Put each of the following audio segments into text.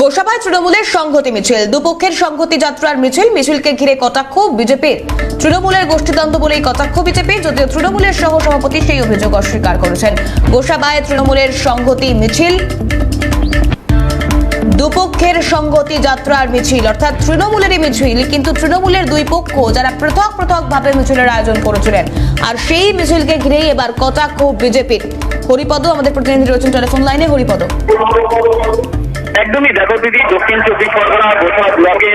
গোসাবায় তৃণমূলের সংহতি মিছিল। দুপক্ষের সংহতি যাত্রার মিছিল। মিছিলকে ঘিরে কটাক্ষ বিজেপির। তৃণমূলের গোষ্ঠীদ্বন্দ্ব বলেই কটাক্ষ বিজেপির, যদিও তৃণমূলের সহ সভাপতি সেই অভিযোগ অস্বীকার করেছেন। গোসাবায় তৃণমূলের সংহতি মিছিল। দুপক্ষের সংগতি যাত্রার মিছিল। অর্থাৎ তৃণমূলেরই মিছিল, কিন্তু তৃণমূলের দুই পক্ষ যারা পৃথক পৃথক ভাবে মিছিলের আয়োজন করেছিলেন, আর সেই মিছিলকে ঘিরেই এবার কটাক্ষ বিজেপির। হরিপদ আমাদের প্রতিনিধি রয়েছেন টেলিফোন লাইনে। হরিপদ। একদমই দেখো দিদি দক্ষিণ চব্বিশ পরগনা গোসবা ব্লকে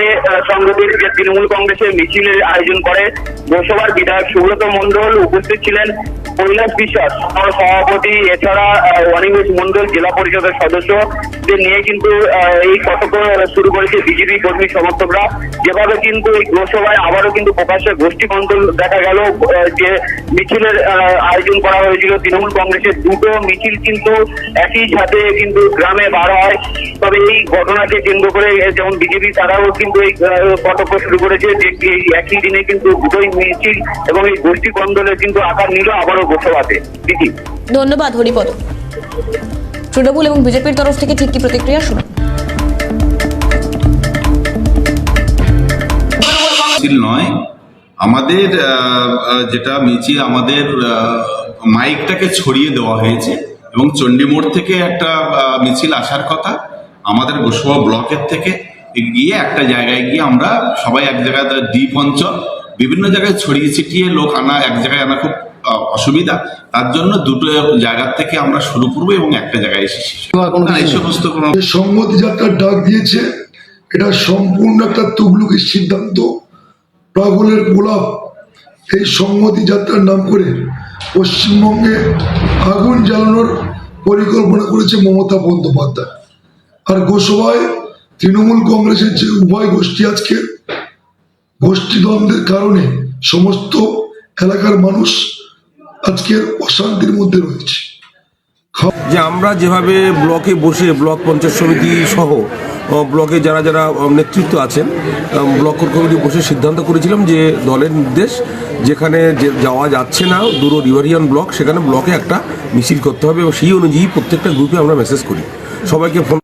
সংগতির যে তৃণমূল কংগ্রেসের মিছিলের আয়োজন করে, গোসবার বিধায়ক সুব্রত মণ্ডল উপস্থিত ছিলেন। কৈলাস বিশ্বাস সভাপতি, এছাড়া অনিমেষ মণ্ডল, জেলা পরিষদের সদস্যদের নিয়ে কিন্তু এই কটক শুরু করেছে বিজেপি কর্মী সমর্থকরা। যেভাবে কিন্তু এই গোসভায় আবারও কিন্তু প্রকাশ্যে গোষ্ঠী কন্দল দেখা গেল যে মিছিলের আয়োজন করা হয়েছিল, তৃণমূল কংগ্রেসের দুটো মিছিল কিন্তু একই সাথে কিন্তু গ্রামে বার হয়। তবে এই ঘটনাকে কেন্দ্র করে যেমন বিজেপি তারাও কিন্তু এই কটক শুরু করেছে যে এই একই দিনে কিন্তু দুটোই মিছিল এবং এই গোষ্ঠী কন্দলের কিন্তু আকার নিল আবারও গোসভাতে দিদি ধন্যবাদ হরিপদ। তৃণমূল এবং বিজেপির তরফ থেকে ঠিক কি প্রতিক্রিয়া শুনুন? মিছিল নয়। আমাদের আহ, আহ, যেটা মিছিল আমাদের মাইকটাকে ছড়িয়ে দেওয়া হয়েছে এবং চণ্ডীমোড় থেকে একটা আহ, মিছিল আসার কথা। আমাদের গোসবা ব্লকের থেকে গিয়ে একটা জায়গায় গিয়ে আমরা সবাই এক জায়গায় দ্বীপ অঞ্চল বিভিন্ন জায়গায় ছড়িয়ে ছিটিয়ে লোক আনা এক জায়গায় আনা খুব অসুবিধা। তার জন্য দুটো জায়গার থেকে আমরা শুরু করব এবং একটা জায়গায় এসেছি এই সমস্ত কোনো যাত্রার ডাক দিয়েছে এটা সম্পূর্ণ একটা তুগলুকের সিদ্ধান্ত। প্রাবলের গোলাপ এই সংগতি যাত্রার নাম করে পশ্চিমবঙ্গে আগুন জ্বালানোর পরিকল্পনা করেছে মমতা বন্দ্যোপাধ্যায়। আর গোসভায় তৃণমূল কংগ্রেসের যে উভয় গোষ্ঠী আজকে, গোষ্ঠীদ্বন্দ্বের কারণে সমস্ত এলাকার মানুষ আজকের অশান্তির মধ্যে রয়েছে। যে আমরা যেভাবে ব্লকে বসে, ব্লক পঞ্চায়েত সমিতি সহ ব্লকে যারা যারা নেতৃত্ব আছেন ব্লক কমিটি বসে সিদ্ধান্ত করেছিলাম যে দলের নির্দেশ, যেখানে যে যাওয়া যাচ্ছে না, দূর রিভারিয়ান ব্লক, সেখানে ব্লকে একটা মিছিল করতে হবে এবং সেই অনুযায়ী প্রত্যেকটা গ্রুপে আমরা মেসেজ করি। সবাইকে ফোন